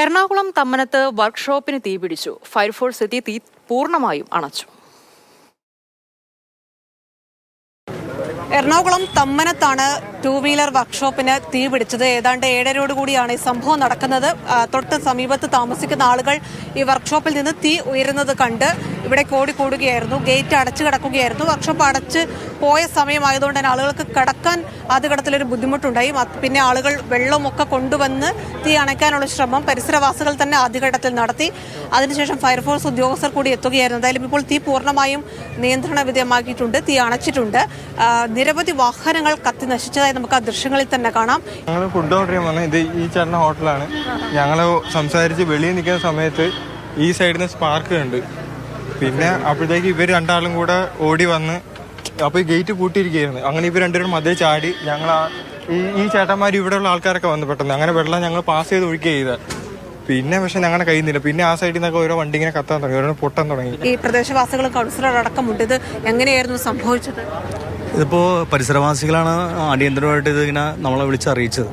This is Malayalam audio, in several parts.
എറണാകുളം തമ്മനത്ത് വർക്ക്ഷോപ്പിന് തീപിടിച്ചു ഫയർഫോഴ്സ് എത്തി തീ പൂർണമായും അണച്ചു. എറണാകുളം തമ്മനത്താണ് ടൂ വീലർ വർക്ക്ഷോപ്പിന് തീ പിടിച്ചത്. ഏതാണ്ട് ഏഴരയോട് കൂടിയാണ് ഈ സംഭവം നടക്കുന്നത്. തൊട്ട് സമീപത്ത് താമസിക്കുന്ന ആളുകൾ ഈ വർക്ക്ഷോപ്പിൽ നിന്ന് തീ ഉയരുന്നത് കണ്ട് ഇവിടെ കോടി കൂടുകയായിരുന്നു ഗേറ്റ് അടച്ചു കിടക്കുകയായിരുന്നു. വർക്ക്ഷോപ്പ് അടച്ച് പോയ സമയമായതുകൊണ്ട് തന്നെ ആളുകൾക്ക് കടക്കാൻ ആദ്യഘട്ടത്തിലൊരു ബുദ്ധിമുട്ടുണ്ടായി. അത് പിന്നെ ആളുകൾ വെള്ളമൊക്കെ കൊണ്ടുവന്ന് തീ അണയ്ക്കാനുള്ള ശ്രമം പരിസരവാസികൾ തന്നെ ആദ്യഘട്ടത്തിൽ നടത്തി. അതിനുശേഷം ഫയർഫോഴ്സ് ഉദ്യോഗസ്ഥർ കൂടി എത്തുകയായിരുന്നു. എന്തായാലും ഇപ്പോൾ തീ പൂർണമായും നിയന്ത്രണ വിധേയമാക്കിയിട്ടുണ്ട് തീ അണച്ചിട്ടുണ്ട്. നിരവധി വാഹനങ്ങൾ കത്തി നശിച്ചതായി നമുക്ക് ആ ദൃശ്യങ്ങളിൽ തന്നെ കാണാം. ഞങ്ങൾ ഫുഡ് ഓർഡർ ചെയ്യാൻ വന്നത് ഇത് ഈ ചേട്ടന്റെ ഹോട്ടലാണ്. ഞങ്ങൾ സംസാരിച്ച് വെളിയിൽ നിൽക്കുന്ന സമയത്ത് ഈ സൈഡിൽ നിന്ന് സ്പാർക്ക് ഉണ്ട് പിന്നെ അപ്പോഴത്തേക്ക് ഇവർ രണ്ടാളും കൂടെ ഓടി വന്ന് അപ്പോൾ ഈ ഗേറ്റ് പൂട്ടിയിരിക്കുകയായിരുന്നു. അങ്ങനെ ഇവർ രണ്ടുപേരും മതിൽ ചാടി ഞങ്ങൾ ആ ഈ ഈ ചേട്ടന്മാർ ഇവിടെയുള്ള ആൾക്കാരൊക്കെ വന്നു പെട്ടെന്ന്. അങ്ങനെ വെള്ളം ഞങ്ങൾ പാസ് ചെയ്ത് ഒഴുക്കുക ചെയ്ത. പിന്നെ പക്ഷെ ഞങ്ങളുടെ കയ്യിൽ നിന്നില്ല. പിന്നെ ആ സൈഡിൽ നിന്നൊക്കെ ഓരോ വണ്ടി ഇങ്ങനെ കത്താൻ തുടങ്ങി. ഓരോ പൊട്ടാൻ തുടങ്ങി. ഈ പ്രദേശവാസികൾ കൗൺസിലർ അടക്കമുണ്ട് ഇത് എങ്ങനെയായിരുന്നു സംഭവിച്ചത്? ഇതിപ്പോൾ പരിസരവാസികളാണ് അടിയന്തരമായിട്ട് ഇതിങ്ങനെ നമ്മളെ വിളിച്ചറിയിച്ചത്.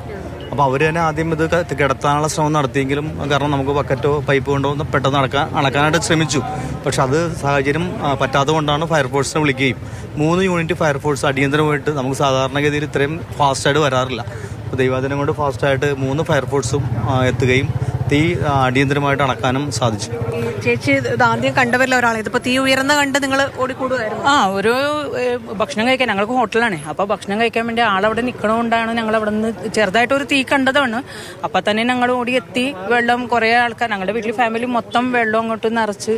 അപ്പോൾ അവർ തന്നെ ആദ്യം ഇത് കിടത്താനുള്ള ശ്രമം നടത്തിയെങ്കിലും കാരണം നമുക്ക് ബക്കറ്റോ പൈപ്പ് കൊണ്ടോ ഒന്ന് പെട്ടെന്ന് അടക്കാൻ അണക്കാനായിട്ട് ശ്രമിച്ചു. പക്ഷെ അത് സാഹചര്യം പറ്റാത്തത് കൊണ്ടാണ് ഫയർഫോഴ്സിനെ വിളിക്കുകയും. മൂന്ന് യൂണിറ്റ് ഫയർഫോഴ്സ് അടിയന്തരമായിട്ട് നമുക്ക് സാധാരണഗതിയിൽ ഇത്രയും ഫാസ്റ്റായിട്ട് വരാറില്ല. അപ്പോൾ ദൈവാദിനം കൊണ്ട് ഫാസ്റ്റായിട്ട് മൂന്ന് ഫയർഫോഴ്സും എത്തുകയും തീ അടിയന്തരമായിട്ട് അണക്കാനും സാധിച്ചു. ചേച്ചി ഇത് ആദ്യം കണ്ടവരിൽ ഒരാളെ ഇതിപ്പോ തീ ഉയർന്ന കണ്ട് നിങ്ങൾ ഓടിക്കൂടുകയായിരുന്നു ആ ഒരു ഭക്ഷണം കഴിക്കാൻ. ഞങ്ങൾക്ക് ഹോട്ടലാണ്. അപ്പൊ ഭക്ഷണം കഴിക്കാൻ വേണ്ടി ആളവിടെ നിൽക്കണോണ്ടാണ് ഞങ്ങൾ അവിടെ നിന്ന് ചെറുതായിട്ട് ഒരു തീ കണ്ടതാണ്. അപ്പൊ തന്നെ ഞങ്ങൾ ഓടി എത്തി. വെള്ളം കുറെ ആൾക്കാർ ഞങ്ങളുടെ വീട്ടിൽ ഫാമിലി മൊത്തം വെള്ളം അങ്ങോട്ട് നിറച്ച്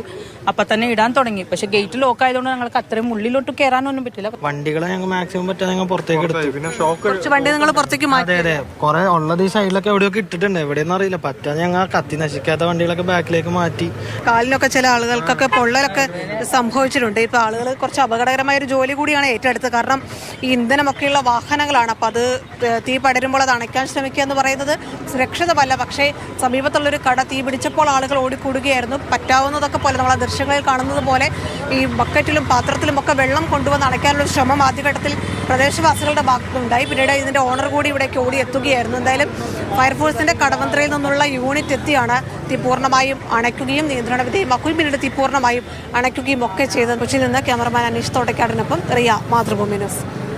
അപ്പൊ തന്നെ ഇടാൻ തുടങ്ങി. പക്ഷെ ഗേറ്റ് ലോക്ക് ആയതുകൊണ്ട് ഞങ്ങൾക്ക് അത്രയും ഉള്ളിലോട്ട് കയറാനൊന്നും പറ്റില്ല. വണ്ടികളെ ഞങ്ങൾ മാക്സിമം പറ്റാതെ ഞങ്ങൾ പുറത്തേക്ക് എടുത്തു. പിന്നെ ഷോക്ക് കുറച്ച് വണ്ടി നിങ്ങൾ പുറത്തേക്ക് മാറ്റി അതെ. അതെ കുറെ ഉള്ളത് ഈ സൈഡിലൊക്കെ എവിടെയൊക്കെ ഇട്ടിട്ടുണ്ട്. എവിടെയെന്ന് അറിയില്ല. പറ്റാതെ ഞങ്ങൾ കത്തി നശിക്കാത്ത വണ്ടികളൊക്കെ ബാക്കിലേക്ക് മാറ്റി. കാലിനൊക്കെ ചില ആളുകൾക്കൊക്കെ പൊള്ളലൊക്കെ സംഭവിച്ചിട്ടുണ്ട്. ഇപ്പൊ ആളുകൾ കുറച്ച് അപകടകരമായ ഒരു ജോലി കൂടിയാണ് ഏറ്റെടുത്തത്. കാരണം ഈ ഇന്ധനമൊക്കെയുള്ള വാഹനങ്ങളാണ്. അപ്പൊ അത് തീ പടരുമ്പോൾ അത് അണയ്ക്കാൻ ശ്രമിക്കുക എന്ന് പറയുന്നത് സുരക്ഷിതമല്ല. പക്ഷേ സമീപത്തുള്ളൊരു കട തീ പിടിച്ചപ്പോൾ ആളുകൾ ഓടിക്കൂടുകയായിരുന്നു. പറ്റാവുന്നതൊക്കെ പോലെ നമ്മൾ ആ ദൃശ്യങ്ങളിൽ കാണുന്നത് പോലെ ഈ ബക്കറ്റിലും പാത്രത്തിലും ഒക്കെ വെള്ളം കൊണ്ടുവന്ന് അണയ്ക്കാനുള്ള ശ്രമം ആദ്യഘട്ടത്തിൽ പ്രദേശവാസികളുടെ ഭാഗത്തുണ്ടായി പിന്നീട് ഇതിന്റെ ഓണർ കൂടി ഇവിടേക്ക് ഓടി എത്തുകയായിരുന്നു എന്തായാലും ഫയർഫോഴ്സിന്റെ കടവന്ത്രയിൽ നിന്നുള്ള യൂണിറ്റ് എത്തിയാണ്. തീ പൂർണമായും അണയ്ക്കുകയും നിയന്ത്രണ വിധേയമാക്കുകയും പിന്നീട് തീ പൂർണമായും അണയ്ക്കുകയും ഒക്കെ ചെയ്തത് കൊച്ചിയിൽ നിന്ന് ക്യാമറമാൻ അനീഷ് തോട്ടക്കാടിനൊപ്പം റിയ മാതൃഭൂമി ന്യൂസ്.